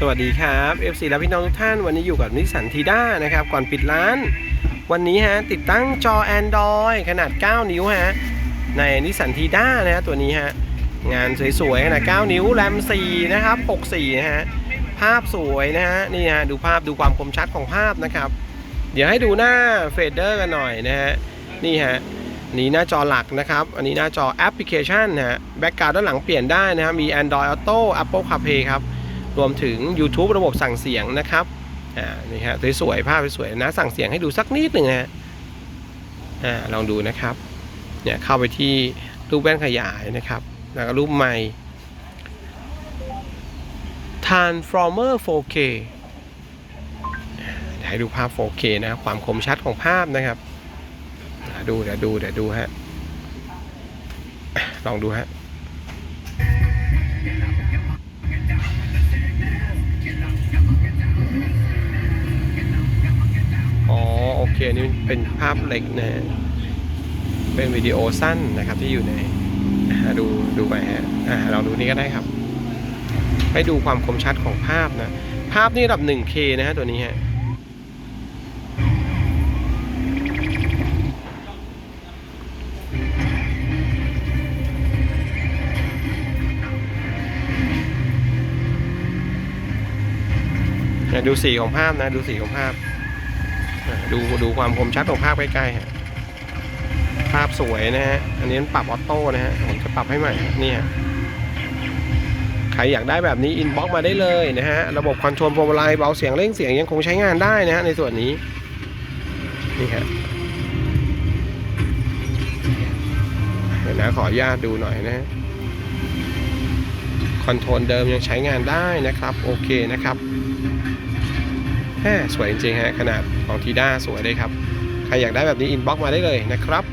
สวัสดีครับ FC และพี่น้องทุกท่านวันนี้อยู่กับนิสสันทีด้านะครับ ก่อนปิดร้าน วันนี้ฮะติดตั้งจอ Android ขนาด 9 นิ้วฮะในนิสสันทีด้านะฮะตัวนี้ฮะงานสวยๆขนาด 9 นิ้วแรม4นะครับ64นะฮะภาพสวยนะฮะนี่ฮะดูภาพดูความคมชัดของภาพนะครับ เดี๋ยวให้ดูหน้าเฟดเดอร์กันหน่อยนะฮะนี่ฮะนี่หน้าจอหลักนะครับ อันนี้หน้าจอแอปพลิเคชันนะฮะแบ็กกราวด์ด้านหลังเปลี่ยนได้นะครับมี Android Auto Apple CarPlay ครับ รวมถึง YouTube ระบบสั่งเสียงนะครับอ่านี่ฮะสวยๆภาพสวยๆนะสั่งเสียงให้ดูสักนิดหนึ่งฮะอ่าลองดูนะครับเนี่ยเข้าไปที่รูปแว่นขยายนะครับ แล้วก็รูปใหม่ Transformer 4K ให้ดูภาพ 4K นะความคมชัดของภาพนะครับ ดูเดี๋ยวดูเดี๋ยวดูฮะ ลองดูฮะ เคนี่เป็นภาพเล็กนะฮะเป็นวิดีโอสั้นนะครับที่อยู่ในอ่าดูดูไปฮะอ่าดูนี่ก็ได้ครับ ให้ดูความคมชัดของภาพนะ ภาพนี่ระดับ 1K นะฮะตัวนี้ฮะดูสีของภาพนะ ดูสีของภาพ ดูดูความคมชัดของภาพใกล้ๆฮะภาพสวยนะฮะ อันนี้มันปรับออโต้นะฮะ ผมจะปรับให้ใหม่นี่ฮะใครอยากได้แบบนี้อินบ็อกมาได้เลยนะฮะ ระบบคอนโทรลโปรไลเบาเสียงเร่งเสียงยังคงใช้งานได้นะฮะในส่วนนี้ นี่ฮะเดี๋ยวนะขออนุญาตดูหน่อยนะฮะคอนโทรลเดิมยังใช้งานได้นะครับ โอเคนะครับ แฮ่สวยจริงๆฮะขนาดของทีด้าสวยเลยครับ ใครอยากได้แบบนี้อินบ็อกมาได้เลยนะครับ